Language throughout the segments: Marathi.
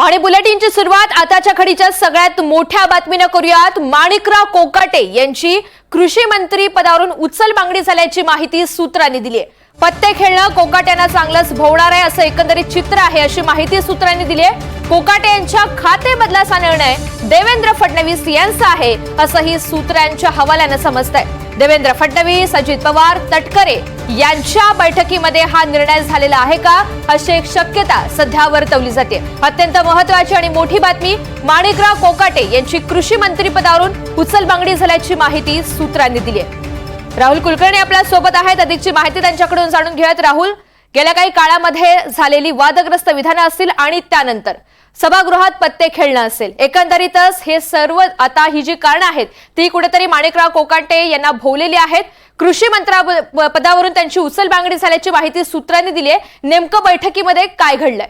आणि बुलेटिनची सुरुवात आताच्या घडीच्या सगळ्यात मोठ्या बातमीनं करूयात. माणिकराव कोकाटे यांची कृषी मंत्री पदावरून उचल मागणी झाल्याची माहिती सूत्रांनी दिली आहे. पत्ते खेळणं कोकाट्यांना चांगलंच भोवणार आहे असं एकंदरीत चित्र आहे अशी माहिती सूत्रांनी दिली आहे. कोकाटे यांच्या खाते बदलाचा निर्णय देवेंद्र फडणवीस यांचा आहे असंही सूत्रांच्या हवाल्यानं आहे देवेंद्र फडणवीस अजित पवार तटकरे यांच्या बैठकीमध्ये हा निर्णय झालेला आहे का? अशी एक शक्यता सध्या वर्तवली जाते. अत्यंत महत्वाची आणि मोठी बातमी माणिकराव कोकाटे यांची कृषी मंत्रीपदावरून उचलबांगडी झाल्याची माहिती सूत्रांनी दिली आहे. राहुल कुलकर्णी आपल्यासोबत आहेत. अधिकची माहिती त्यांच्याकडून जाणून घेऊयात. राहुल गेल्या काही काळामध्ये झालेली वादग्रस्त विधानं असतील आणि त्यानंतर सभागृहात पत्ते खेळणं असेल. एकंदरीतच हे सर्व आता ही जी कारणं आहेत ती कुठेतरी माणिकराव कोकाटे यांना भोवलेली आहेत. कृषी मंत्रा पदावरून त्यांची उचलबांगडी झाल्याची माहिती सूत्रांनी दिली आहे नेमकं बैठकीमध्ये काय घडलंय?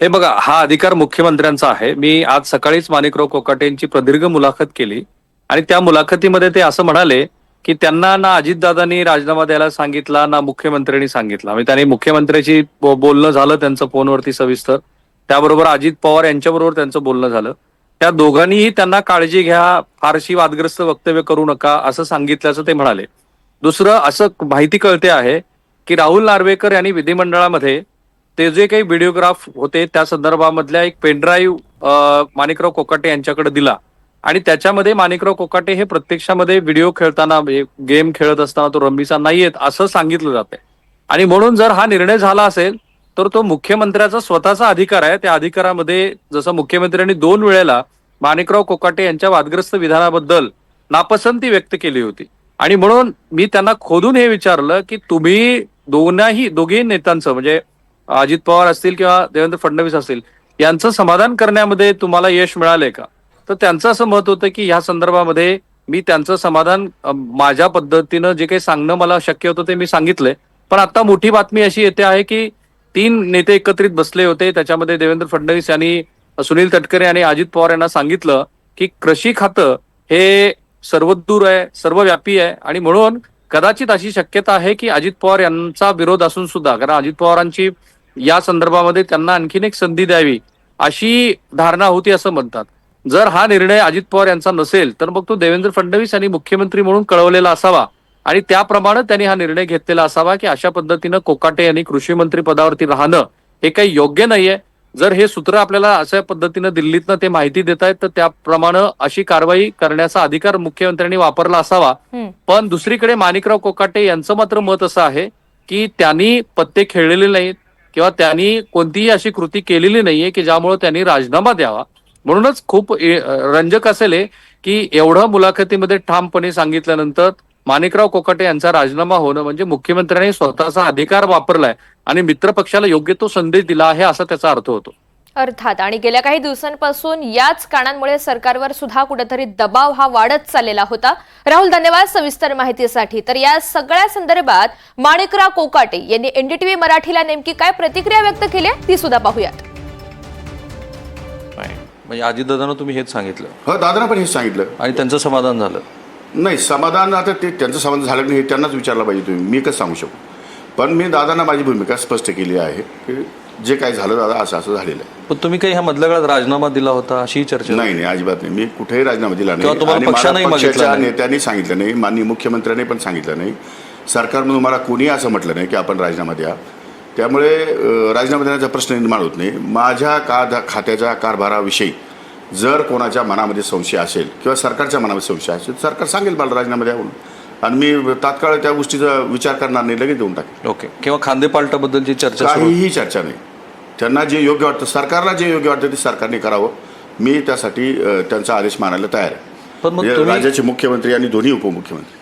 हे बघा हा अधिकार मुख्यमंत्र्यांचा आहे. मी आज सकाळीच माणिकराव कोकाटे यांची प्रदीर्घ मुलाखत केली. आणि त्या मुलाखतीमध्ये ते असं म्हणाले की त्यांना ना अजितदादांनी राजीनामा द्यायला सांगितला ना मुख्यमंत्र्यांनी सांगितला. म्हणजे त्यांनी मुख्यमंत्र्याशी बो- बोलणं झालं त्यांचं फोनवरती सविस्तर. त्याबरोबर अजित पवार यांच्याबरोबर त्यांचं बोलणं झालं. त्या दोघांनीही त्यांना काळजी घ्या फारशी वादग्रस्त वक्तव्य करू नका असं सांगितल्याचं ते म्हणाले. दुसरं असं माहिती कळते आहे की राहुल नार्वेकर यांनी विधिमंडळामध्ये ते जे काही व्हिडिओग्राफ होते त्या संदर्भामधल्या एक पेनड्राईव्ह माणिकराव कोकाटे यांच्याकडे दिला. आणि त्याच्यामध्ये माणिकराव कोकाटे हे प्रत्यक्षामध्ये व्हिडिओ खेळताना गेम खेळत असताना तो रम्मीचा नाहीयेत असं सांगितलं जाते आणि म्हणून जर हा निर्णय झाला असेल तर तो मुख्यमंत्र्याचा स्वतःचा अधिकार आहे. त्या अधिकारामध्ये जसं मुख्यमंत्र्यांनी दोन वेळेला माणिकराव कोकाटे यांच्या वादग्रस्त विधानाबद्दल नापसंती व्यक्त केली होती. आणि म्हणून मी त्यांना खोदून हे विचारलं की तुम्ही दोन्ही दोघेही नेत्यांचं म्हणजे अजित पवार असतील किंवा देवेंद्र फडणवीस असतील यांचं समाधान करण्यामध्ये तुम्हाला यश मिळालंय का? तर त्यांचं असं मत होतं की ह्या संदर्भामध्ये मी त्यांचं समाधान माझ्या पद्धतीनं जे काही सांगणं मला शक्य होतं ते मी सांगितलंय. पण आता मोठी बातमी अशी येते आहे की तीन नेते एकत्रित बसले होते. त्याच्यामध्ये देवेंद्र फडणवीस यांनी सुनील तटकरे आणि अजित पवार यांना सांगितलं की कृषी खातं हे सर्वदूर आहे सर्वव्यापी आहे आणि म्हणून कदाचित अशी शक्यता आहे की अजित पवार यांचा विरोध असून सुद्धा कारण अजित पवारांची या संदर्भामध्ये त्यांना आणखीन एक संधी द्यावी अशी धारणा होती असं म्हणतात. जर हा निर्णय अजित पवार यांचा नसेल तर मग तो देवेंद्र फडणवीस यांनी मुख्यमंत्री म्हणून कळवलेला असावा. आणि त्याप्रमाणे त्यांनी हा निर्णय घेतलेला असावा की अशा पद्धतीनं कोकाटे यांनी कृषी मंत्री पदावरती राहणं हे काही योग्य नाहीये. जर हे सूत्र आपल्याला अशा पद्धतीनं दिल्लीतनं ते माहिती देत आहेत तर त्याप्रमाणे अशी कारवाई करण्याचा अधिकार मुख्यमंत्र्यांनी वापरला असावा. पण दुसरीकडे माणिकराव कोकाटे यांचं मात्र मत असं आहे की त्यांनी पत्ते खेळलेले नाहीत किंवा त्यांनी कोणतीही अशी कृती केलेली नाहीये की ज्यामुळे त्यांनी राजीनामा द्यावा. म्हणूनच खूप रंजक असेल की एवढं मुलाखतीमध्ये ठामपणे सांगितल्यानंतर माणिकराव कोकाटे यांचा राजीनामा होणं म्हणजे मुख्यमंत्र्यांनी स्वतःचा अधिकार वापरलाय आणि मित्रपक्षाला योग्य तो संदेश दिला आहे असा त्याचा अर्थ होतो. अर्थात आणि गेल्या काही दिवसांपासून याच कारणांमुळे सरकारवर सुद्धा कुठेतरी दबाव हा वाढत चाललेला होता. राहुल धन्यवाद सविस्तर माहितीसाठी. तर या सगळ्या संदर्भात माणिकराव कोकाटे यांनी एनडीटीव्ही मराठीला नेमकी काय प्रतिक्रिया व्यक्त केली आहे, ती सुद्धा पाहूयात. म्हणजे अजितदादांना तुम्ही हेच सांगितलं. हो दादानं पण हेच सांगितलं. आणि त्यांचं समाधान झालं. नाही समाधान आता ते त्यांचं समाधान झालं नाही हे त्यांनाच विचारलं पाहिजे तुम्ही. मी कसं सांगू शकू? पण मी दादांना माझी भूमिका स्पष्ट केली आहे की जे काही झालं दादा असं असं झालेलं आहे. पण तुम्ही काही ह्या मधल्या काळात राजीनामा दिला होता अशी चर्चा नाही नाही अजिबात नाही. मी कुठेही राजीनामा दिला किंवा नाही तुम्हाला आणि मला पक्षानेही मागितला पक्षाच्या नाही. नेत्यांनी सांगितलं नाही. माननीय मुख्यमंत्र्यांनी पण सांगितलं नाही. सरकारमधून मला कोणीही असं म्हटलं नाही की आपण राजीनामा द्या. त्यामुळे राजीनामा देण्याचा प्रश्न निर्माण होत नाही. माझ्या का खात्याच्या कारभाराविषयी जर कोणाच्या मनामध्ये संशय असेल किंवा सरकारच्या मनामध्ये संशय असेल सरकार सांगेल मला राजीनामा द्या म्हणून. आणि मी तात्काळ त्या गोष्टीचा विचार करणार नाही लगेच देऊन टाकेल ओके. किंवा खांदेपालटाबद्दलची चर्चा काहीही चर्चा नाही. त्यांना जे योग्य वाटतं सरकारला जे योग्य वाटतं ते सरकारने करावं. मी त्यासाठी त्यांचा आदेश मानायला तयार आहे. राज्याचे मुख्यमंत्री आणि दोन्ही उपमुख्यमंत्री.